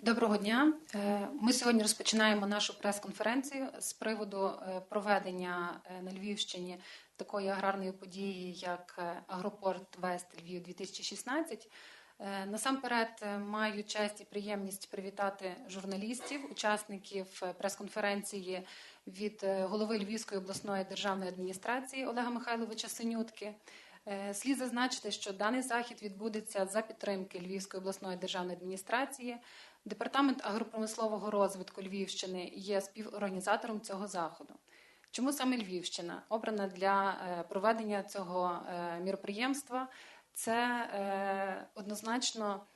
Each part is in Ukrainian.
Доброго дня. Е, Ми сьогодні розпочинаємо нашу прес-конференцію з приводу е, проведення е, на Львівщині такої аграрної події, як Агропорт Вест Львів 2016. Е, Насамперед маю честь і приємність привітати журналістів, учасників прес-конференції від голови Львівської обласної державної адміністрації Олега Михайловича Синютки. Слід зазначити, що даний захід відбудеться за підтримки Львівської обласної державної адміністрації. Департамент агропромислового розвитку Львівщини є співорганізатором цього заходу. Чому саме Львівщина обрана для е, проведення цього е, міроприємства? Це е, однозначно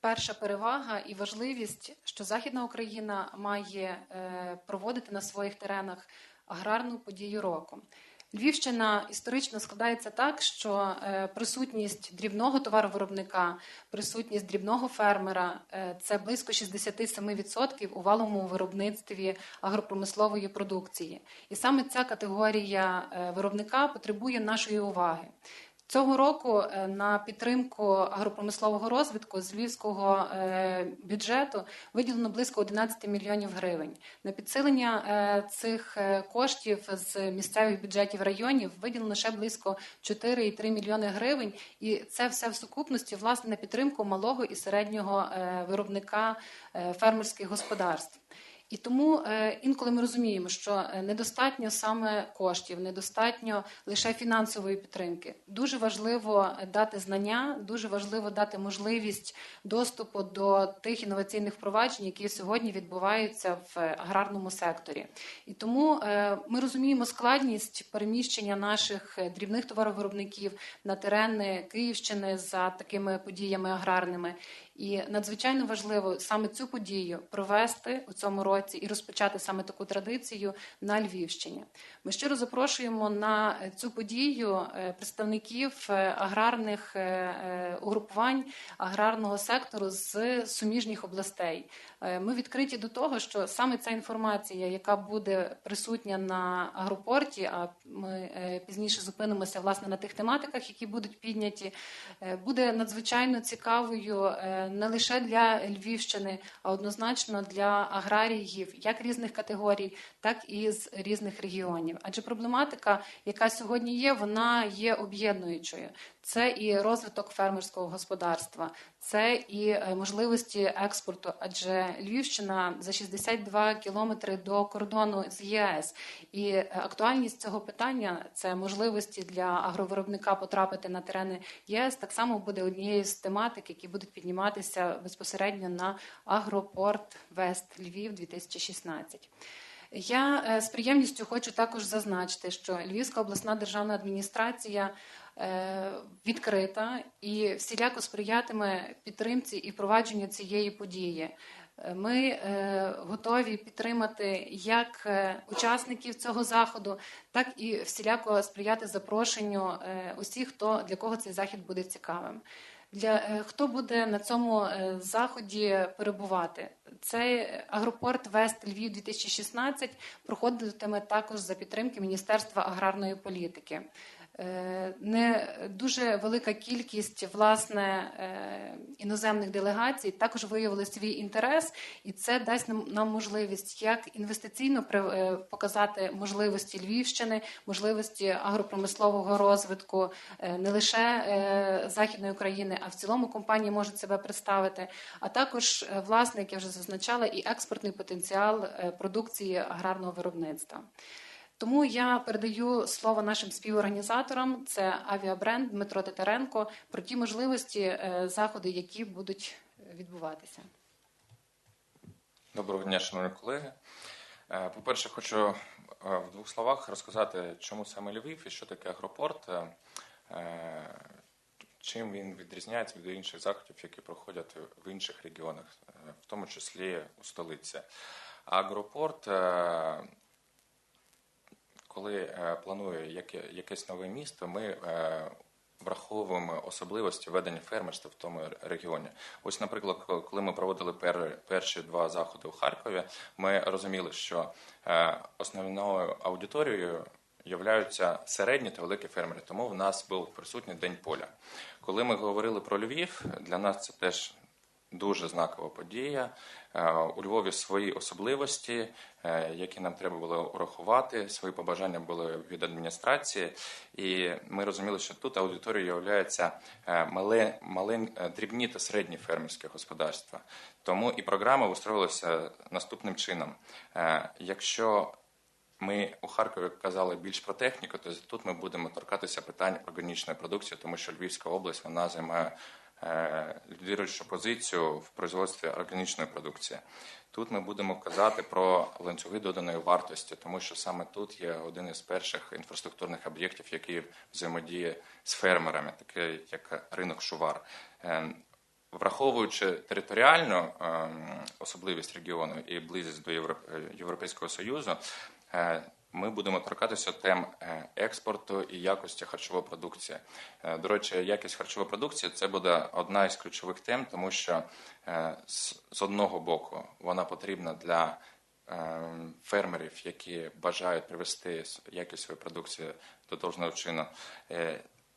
перша перевага і важливість, що Західна Україна має проводити на своїх теренах аграрну подію року. Львівщина історично складається так, що е, присутність дрібного товаровиробника, присутність дрібного фермера е, це близько 67% у валовому виробництві агропромислової продукції. І саме ця категорія е, виробника потребує нашої уваги. Цього року е, на підтримку агропромислового розвитку з львівського е, бюджету виділено близько 11 мільйонів гривень. На підсилення е, цих коштів з місцевих бюджетів районів виділено ще близько 4,3 мільйони гривень, і це все в сукупності власне на підтримку малого і середнього виробника фермерських господарств. І тому е, інколи ми розуміємо, що е, недостатньо саме коштів, недостатньо лише фінансової підтримки. Дуже важливо е, дати знання, дуже важливо дати можливість доступу до тих інноваційних впроваджень, які сьогодні відбуваються в аграрному секторі. І тому ми розуміємо складність переміщення наших дрібних товаровиробників на терени Київщини за такими подіями аграрними. І надзвичайно важливо саме цю подію провести у цьому році і розпочати саме таку традицію на Львівщині. Ми щиро запрошуємо на цю подію е, представників е, аграрних е, е, угрупувань аграрного сектору з суміжніх областей. Е, Ми відкриті до того, що саме ця інформація, яка буде присутня на агропорті, а ми е, пізніше зупинимося власне на тих тематиках, які будуть підняті, е, буде надзвичайно цікавою е, не лише для Львівщини, а однозначно для аграріїв як різних категорій, так і з різних регіонів. Адже проблематика, яка сьогодні є, вона є об'єднуючою. Це і розвиток фермерського господарства, це і е, можливості експорту. Адже Львівщина за 62 кілометри до кордону з ЄС, і е, актуальність цього питання це можливості для агровиробника потрапити на терени ЄС. Так само буде однією з тематик, які будуть підніматися безпосередньо на агропорт Вест Львів 2016. Я е, з приємністю хочу також зазначити, що Львівська обласна державна адміністрація е, відкрита і всіляко сприятиме підтримці і впровадженню цієї події. Е, Ми готові підтримати як учасників цього заходу, так і всіляко сприяти запрошенню усіх, хто для кого цей захід буде цікавим. Для е, хто буде на цьому е, заході перебувати? Цей агропорт Вест Львів 2016 проходитиме також за підтримки Міністерства аграрної політики. Е, Не дуже велика кількість власне е, іноземних делегацій також виявили свій інтерес, і це дасть нам можливість як інвестиційно е, показати можливості Львівщини, можливості агропромислового розвитку не лише західної України, а в цілому компанії можуть себе представити. А також власне, як я вже зазначала, і експортний потенціал продукції аграрного виробництва. Тому я передаю слово нашим співорганізаторам. Це авіабренд Дмитро Титаренко про ті можливості е, заходи, які будуть відбуватися. Доброго дня, шановні колеги. Е, По-перше, хочу е, в двох словах розказати, чому саме Львів і що таке агропорт, е, е, чим він відрізняється від інших заходів, які проходять в інших регіонах, е, в тому числі у столиці. Агропорт, е, коли е, планує якесь нове місто, ми е, враховуємо особливості ведення фермерства в тому регіоні. Ось, наприклад, коли ми проводили перші два заходи у Харкові, ми розуміли, що е, основною аудиторією являються середні та великі фермери. Тому в нас був присутній день поля. Коли ми говорили про Львів, для нас це теж дуже знакова подія. Е, У Львові свої особливості, е, які нам треба було урахувати, свої побажання були від адміністрації, і ми розуміли, що тут аудиторією являються малень, е, дрібні та середні фермерські господарства. Тому і програма устроїлася наступним чином. Якщо ми у Харкові казали більш про техніку, то тут ми будемо торкатися питань органічної продукції, тому що Львівська область вона займає лідируючу позицію в производстві органічної продукції. Тут ми будемо казати про ланцюги доданої вартості, тому що саме тут є один із перших інфраструктурних об'єктів, який взаємодіє з фермерами, такий як ринок Шувар. Е, Враховуючи територіальну ем, особливість регіону і близькість до Європ- е, Європейського Союзу, е, ми будемо торкатися тем е, експорту і якості харчової продукції. Е, До речі, якість харчової продукції це буде одна із ключових тем, тому що е, з одного боку вона потрібна для фермерів, які бажають привести якість своєї продукції до должного чину.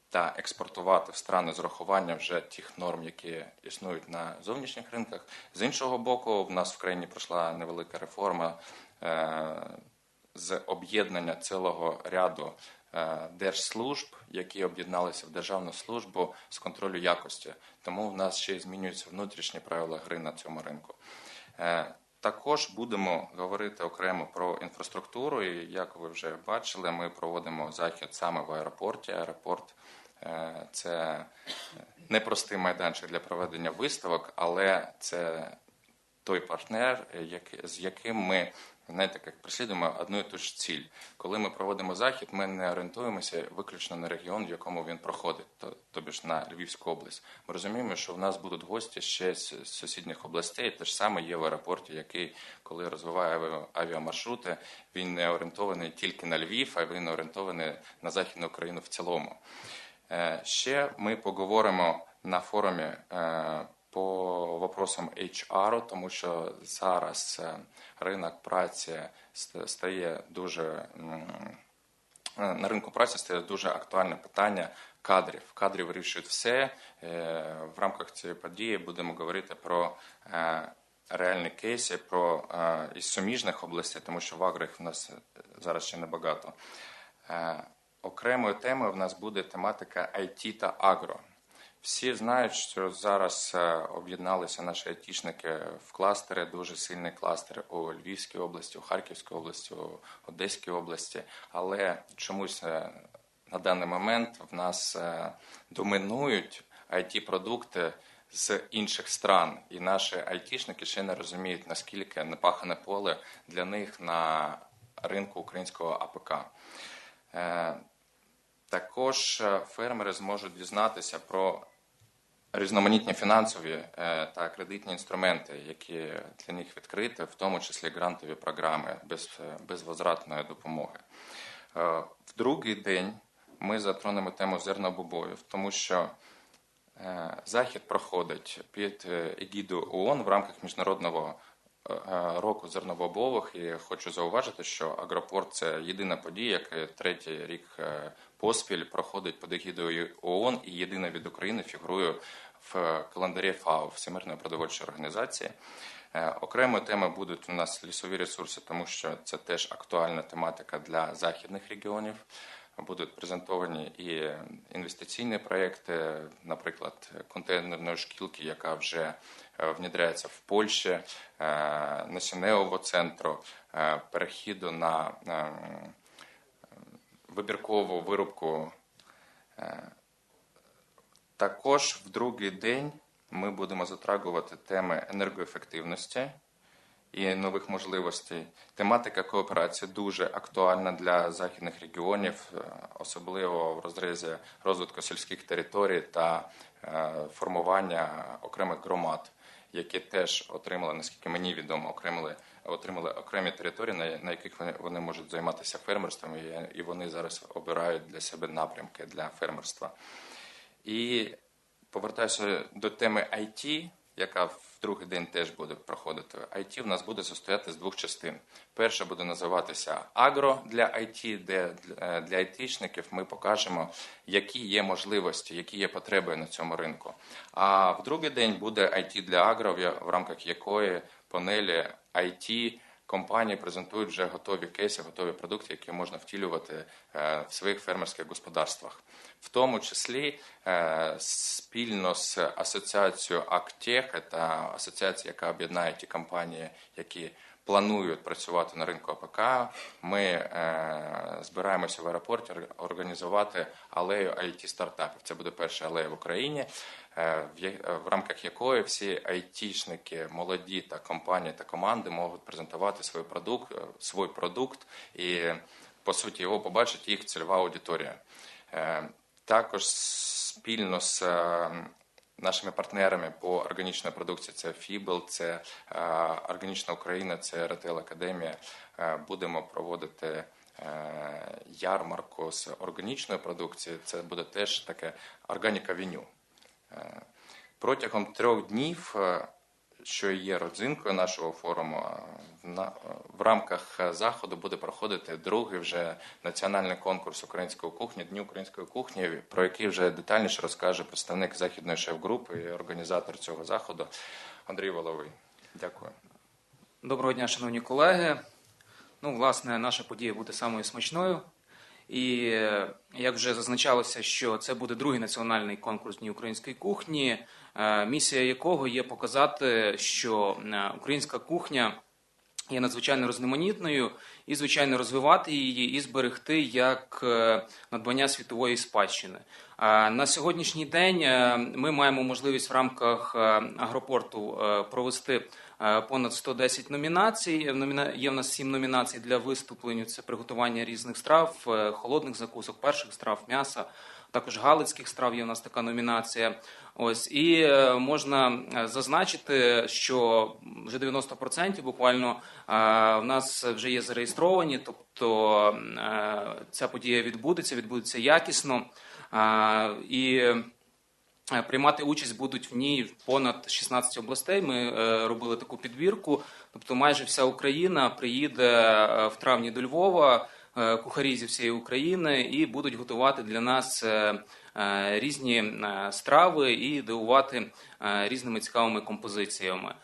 Та експортувати в страни з урахуванням вже тих норм, які існують на зовнішніх ринках. З іншого боку, в нас в країні пройшла невелика реформа з об'єднання цілого ряду е, держслужб, які об'єдналися в державну службу з контролю якості. Тому в нас ще й змінюються внутрішні правила гри на цьому ринку. Е, Також будемо говорити окремо про інфраструктуру. І як ви вже бачили, ми проводимо захід саме в аеропорті. Аеропорт е, це непростий майданчик для проведення виставок, але це той партнер, з яким ми знаєте, як преслідуємо одну і ту ж ціль. Коли ми проводимо захід, ми не орієнтуємося виключно на регіон, в якому він проходить, то, тобі ж на Львівську область. Ми розуміємо, що в нас будуть гості ще з з сусідніх областей. Те ж саме є в аеропорті, який, коли розвиває авіамаршрути, він не орієнтований тільки на Львів, а він орієнтований на Західну Україну в цілому. Е, Ще ми поговоримо на форумі е, по вопросам HR, тому що зараз е, ринок праці стає дуже е, на ринку праці стає дуже актуальне питання кадрів. Кадри вирішують все. Е, В рамках цієї події будемо говорити про реальні кейси, про із суміжних областей, тому що в аграх в нас зараз ще небагато. Окремою темою в нас буде тематика IT та агро. Всі знають, що зараз е, об'єдналися наші айтішники в кластери, дуже сильні кластери у Львівській області, у Харківській області, у Одеській області. Але чомусь е, на даний момент в нас е, домінують IT-продукти з інших стран, і наші айтішники ще не розуміють, наскільки непахане поле для них на ринку українського АПК. Також е, фермери зможуть дізнатися про різноманітні фінансові е, та кредитні інструменти, які для них відкриті, в тому числі грантові програми без, е, безвозвратної допомоги. В другий день ми затронемо тему зернобобоїв, тому що захід проходить під е, егідою ООН в рамках міжнародного року зернобобових. І хочу зауважити, що Агропорт це єдина подія, яка третій рік е, поспіль проходить під егідою ООН і єдина від України фігурує в календарі ФАО Всемирної продовольчої організації. Е, Окремою темою будуть у нас лісові ресурси, тому що це теж актуальна тематика для західних регіонів. Будуть презентовані і інвестиційні проекти, наприклад, контейнерної шкілки, яка вже е, внедряється в Польщі, е, насінневого центру, е, перехіду на вибіркову вирубку. Також в другий день ми будемо затрагувати теми енергоефективності і нових можливостей. Тематика кооперації дуже актуальна для західних регіонів, е, особливо в розрізі розвитку сільських територій та е, формування окремих громад, які теж отримали, наскільки мені відомо, окремили, отримали окремі території, на, яких вони, можуть займатися фермерством, і, вони зараз обирають для себе напрямки для фермерства. І повертаюся до теми IT, яка в другий день теж буде проходити. IT в нас буде состояти з двох частин. Перша буде називатися Агро для IT, де е, для айтішників ми покажемо, які є можливості, які є потреби на цьому ринку. А в другий день буде IT для агро, в в рамках якої панелі IT компанії презентують вже готові кейси, готові продукти, які можна втілювати е, в своїх фермерських господарствах. В тому числі е, спільно з асоціацією АКТЕХ, це асоціація, яка об'єднає ті компанії, які планують працювати на ринку АПК. Ми е, збираємося в аеропорті організувати алею it стартапів. Це буде перша алея в Україні, в я- е, в рамках якої всі айтішники, молоді та компанії та команди можуть презентувати свій продукт, е, свій продукт і по суті його побачить їх цільова аудиторія. Е, Також спільно з е, нашими партнерами по органічній продукції це Фібл, це е, Органічна Україна, це Ретел Академія. Е, Будемо проводити е, ярмарку з органічної продукції. Це буде теж таке органіка віню. Е, Протягом трьох днів, е, що є родзинкою нашого форуму, е, в рамках заходу буде проходити другий вже національний конкурс української кухні, Дні української кухні, про який вже детальніше розкаже представник західної шеф-групи і організатор цього заходу Андрій Воловий. Дякую. Доброго дня, шановні колеги. Ну, власне, наша подія буде самою смачною. І е, як вже зазначалося, що це буде другий національний конкурс Дні української кухні, е, місія якого є показати, що е, українська кухня є надзвичайно різноманітною, і, звичайно, розвивати її і зберегти як надбання світової спадщини. На сьогоднішній день ми маємо можливість в рамках агропорту провести понад 110 номінацій. Номіна- Є в нас 7 номінацій для виступлення. Це приготування різних страв, е, холодних закусок, перших страв, м'яса. Також галицьких страв є в нас така номінація. Ось і е, можна е, зазначити, що вже 90% буквально е, в нас вже є зареєстровані, тобто е, ця подія відбудеться, відбудеться якісно. Е, І е, приймати участь будуть в ній понад 16 областей. Ми е, робили таку підбірку. Тобто, майже вся Україна приїде е, в травні до Львова, е, кухарі зі всієї України, і будуть готувати для нас е, е, різні е, страви і дивувати е, різними цікавими композиціями.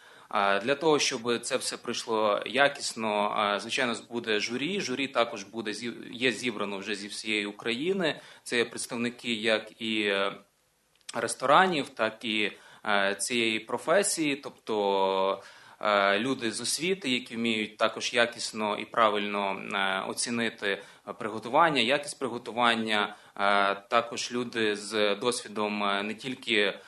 Для того, щоб це все пройшло якісно, е, звичайно, буде журі. Журі також буде є зібрано вже зі всієї України. Це представники як і е, ресторанів, так і е, цієї професії, тобто е, люди з освіти, які вміють також якісно і правильно е, оцінити приготування, якість приготування, також люди з досвідом не тільки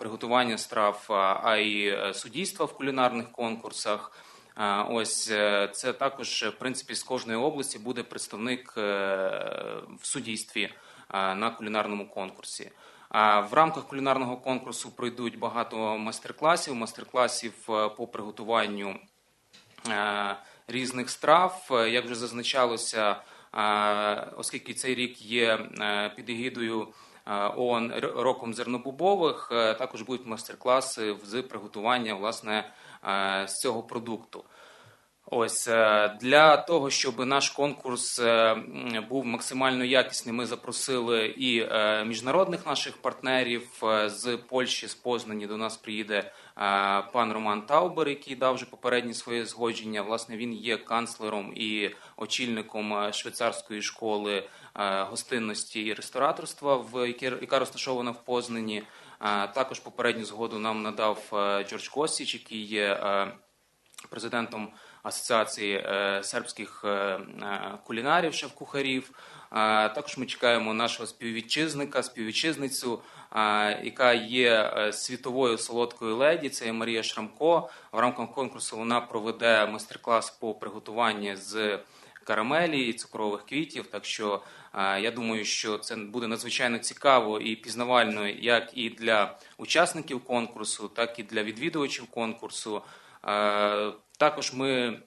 приготування страв, а- й суддівства в кулінарних конкурсах. Ось це також, в принципі, з кожної області буде представник в суддівстві е, на кулінарному конкурсі. В рамках кулінарного конкурсу пройдуть багато майстер-класів, майстер-класів е, по приготуванню е, різних страв. Як вже зазначалося, е, оскільки цей рік є під егідою ООН роком зернобобових, е, також будуть майстер-класи з приготування власне з цього продукту. Ось е, для того, щоб наш конкурс е, був максимально якісний, ми запросили і е, міжнародних наших партнерів з Польщі, з Познані. До нас приїде пан Роман Таубер, який дав вже попереднє своє згодження. Власне, він є канцлером і очільником швейцарської школи гостинності і рестораторства, в яка розташована в Познані. Також попередню згоду нам надав Джордж Косіч, який є президентом Асоціації е, сербських е, е, кулінарів, шеф-кухарів. Е, Також ми чекаємо нашого співвітчизника, співвітчизницю, е, яка є е, світовою солодкою леді. Це є Марія Шрамко. В рамках конкурсу вона проведе майстер-клас по приготуванню з карамелі і цукрових квітів. Так що е, я думаю, що це буде надзвичайно цікаво і пізнавально як і для учасників конкурсу, так і для відвідувачів конкурсу. Також ми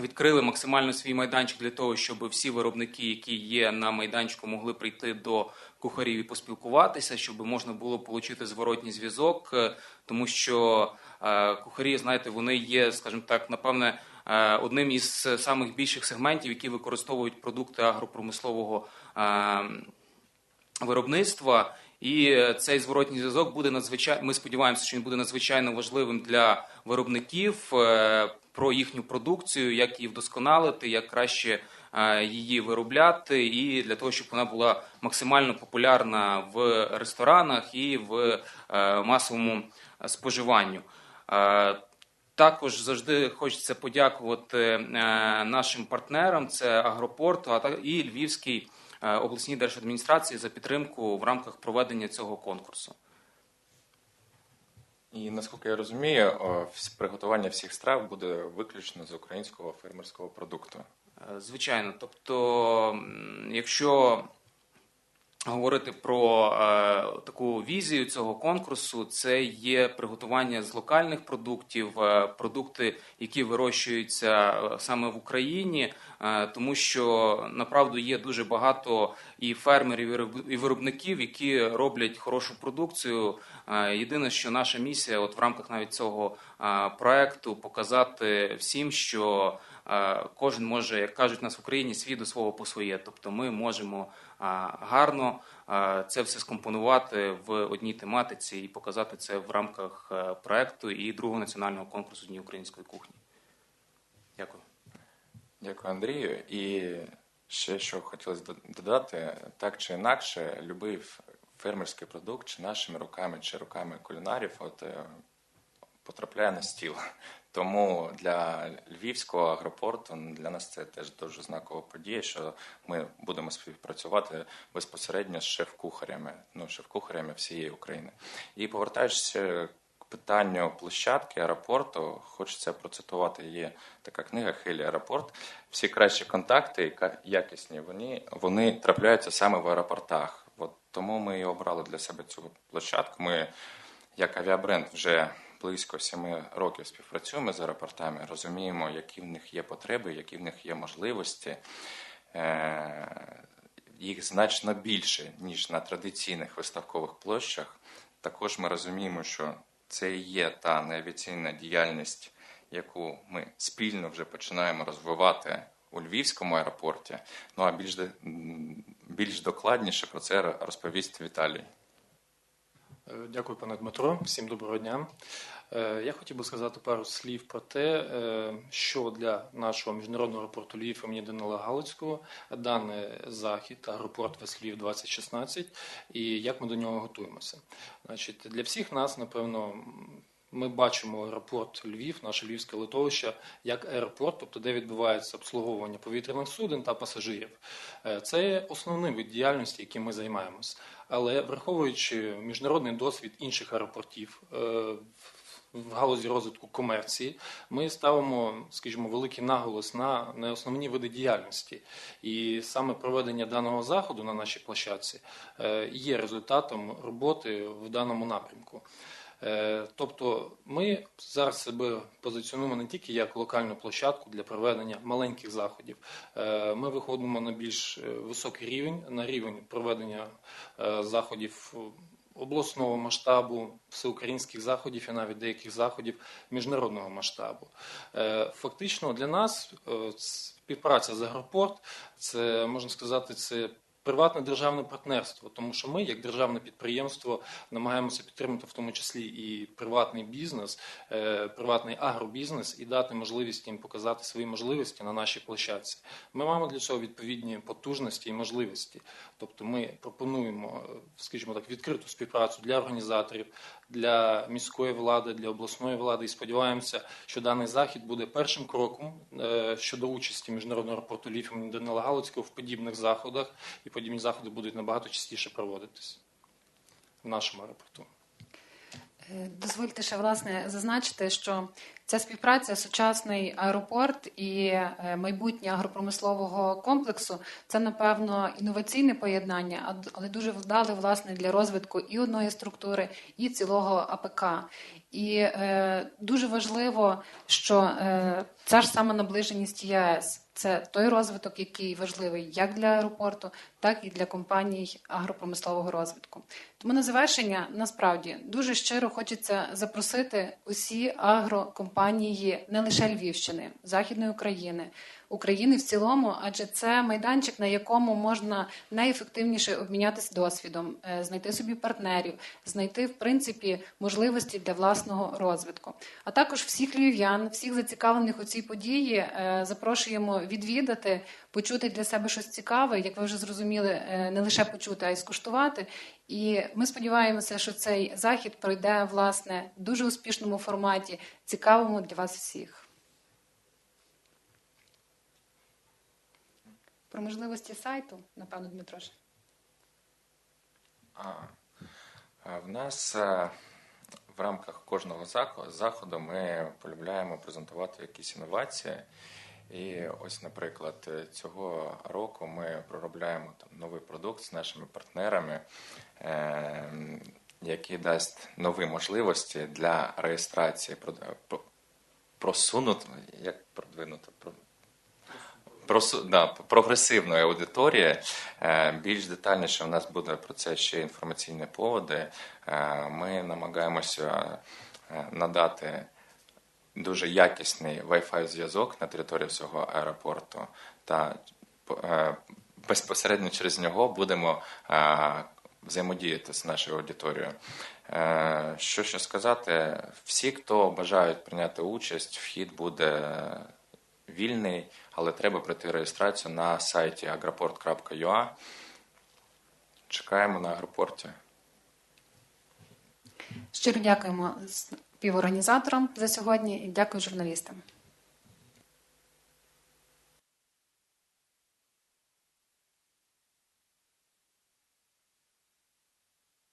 відкрили максимально свій майданчик для того, щоб всі виробники, які є на майданчику, могли прийти до кухарів і поспілкуватися, щоб можна було отримати зворотній зв'язок, е, тому що е, кухарі, знаєте, вони є, скажімо так, напевне, е, одним із самих більших сегментів, які використовують продукти агропромислового е, виробництва. І е, цей зворотній зв'язок буде надзвичайно. Ми сподіваємося, що він буде надзвичайно важливим для виробників е, про їхню продукцію, як її вдосконалити, як краще е, її виробляти, і для того, щоб вона була максимально популярна в ресторанах і в масовому споживанню. Також завжди хочеться подякувати нашим партнерам: це Агропорт і Львівській е, обласній держадміністрації за підтримку в рамках проведення цього конкурсу. І наскільки я розумію, приготування всіх страв буде виключно з українського фермерського продукту. Е, Звичайно, тобто, якщо говорити про е, таку візію цього конкурсу, це є приготування з локальних продуктів, е, продукти, які вирощуються е, саме в Україні, е, тому що направду є дуже багато і фермерів, і вироб- і виробників, які роблять хорошу продукцію. Е, Єдине, що наша місія, от в рамках навіть цього е, проекту, показати всім, що кожен може, як кажуть нас в Україні, свій до свого по своє. Тобто ми можемо гарно це все скомпонувати в одній тематиці і показати це в рамках е, проекту і другого національного конкурсу Дні української кухні. Дякую. Дякую, Андрію. І ще що хотілося додати, так чи інакше, любий фермерський продукт, чи нашими руками, чи руками кулінарів, от е, потрапляє на стіл. Тому для львівського агропорту для нас це теж дуже знакова подія, що ми будемо співпрацювати безпосередньо з шеф-кухарями, ну шеф-кухарями всієї України. І повертаючись к питанню площадки аеропорту, хочеться процитувати. Є така книга Хелі Аеропорт. Всі кращі контакти, якісні вони, вони трапляються саме в аеропортах. От тому ми і обрали для себе цю площадку. Ми як авіабренд вже близько семи років співпрацюємо з аеропортами, розуміємо, які в них є потреби, які в них є можливості. Е, Їх значно більше, ніж на традиційних виставкових площах. Також ми розуміємо, що це є та неофіційна діяльність, яку ми спільно вже починаємо розвивати у Львівському аеропорті. Ну а більш, більш докладніше про це розповість Віталій. Е, Дякую, пане Дмитро. Всім доброго дня. Е, Я хотів би сказати пару слів про те, е, що для нашого міжнародного аеропорту Львів імені Данила Галицького даний захід аеропорт Весь Львів 2016 і як ми до нього готуємося. Значить, для всіх нас, напевно, ми бачимо аеропорт Львів, наше львівське литовище, як аеропорт, тобто де відбувається обслуговування повітряних суден та пасажирів. Е, Це є основним вид діяльності, яким ми займаємось. Але враховуючи міжнародний досвід інших аеропортів е, в- галузі розвитку комерції, ми ставимо, скажімо, великий наголос на, на основні види діяльності. І саме проведення даного заходу на нашій площадці е, є результатом роботи в даному напрямку. Е, Тобто ми зараз себе позиціонуємо не тільки як локальну площадку для проведення маленьких заходів. Е, Ми виходимо на більш е, високий рівень, на рівень проведення заходів обласного масштабу, всеукраїнських заходів і навіть деяких заходів міжнародного масштабу. Фактично для нас співпраця з Агропорт це можна сказати, це. Приватне державне партнерство, тому що ми, як державне підприємство, намагаємося підтримати в тому числі і приватний бізнес, е, приватний агробізнес і дати можливість їм показати свої можливості на нашій площадці. Ми маємо для цього відповідні потужності і можливості. Тобто, ми пропонуємо, е, скажімо так, відкриту співпрацю для організаторів, для міської влади, для обласної влади. І сподіваємося, що даний захід буде першим кроком е, щодо участі міжнародного аеропорту Львів імені Данила Галицького в подібних заходах, і подібні заходи будуть набагато частіше проводитись в нашому аеропорту. Е, Дозвольте ще власне зазначити, що ця співпраця, сучасний аеропорт і е, майбутнє агропромислового комплексу це напевно інноваційне поєднання, але дуже вдале власне для розвитку і одної структури, і цілого АПК. І е, дуже важливо, що е, ця ж сама наближеність ЄС це той розвиток, який важливий як для аеропорту, так і для компаній агропромислового розвитку. Тому на завершення насправді дуже щиро хочеться запросити усі агрокомпанії не лише Львівщини, Західної України, України в цілому, адже це майданчик, на якому можна найефективніше обмінятися досвідом, е, знайти собі партнерів, знайти в принципі можливості для власного розвитку. А також всіх львів'ян, всіх зацікавлених у цій події е, запрошуємо відвідати, почути для себе щось цікаве, як ви вже зрозуміли, е, не лише почути, а й скуштувати. І ми сподіваємося, що цей захід пройде власне в дуже успішному форматі, цікавому для вас всіх. Про можливості сайту, напевно, Дмитрош. А, в нас е, в рамках кожного заходу ми полюбляємо презентувати якісь інновації. І ось, наприклад, цього року ми проробляємо там новий продукт з нашими партнерами, е, який дасть нові можливості для реєстрації прод- про- просунут, як продвинути да, прогресивної аудиторії. Е, Більш детальніше у нас буде про це ще інформаційні поводи. Е, Ми намагаємося е, надати дуже якісний Wi-Fi зв'язок на території всього аеропорту та безпосередньо через нього будемо взаємодіяти з нашою аудиторією. Що ще сказати? Всі, хто бажають прийняти участь, вхід буде вільний, але треба пройти реєстрацію на сайті agroport.ua. Чекаємо на агропорті. Щиро дякуємо співорганізаторам за сьогодні і дякую журналістам.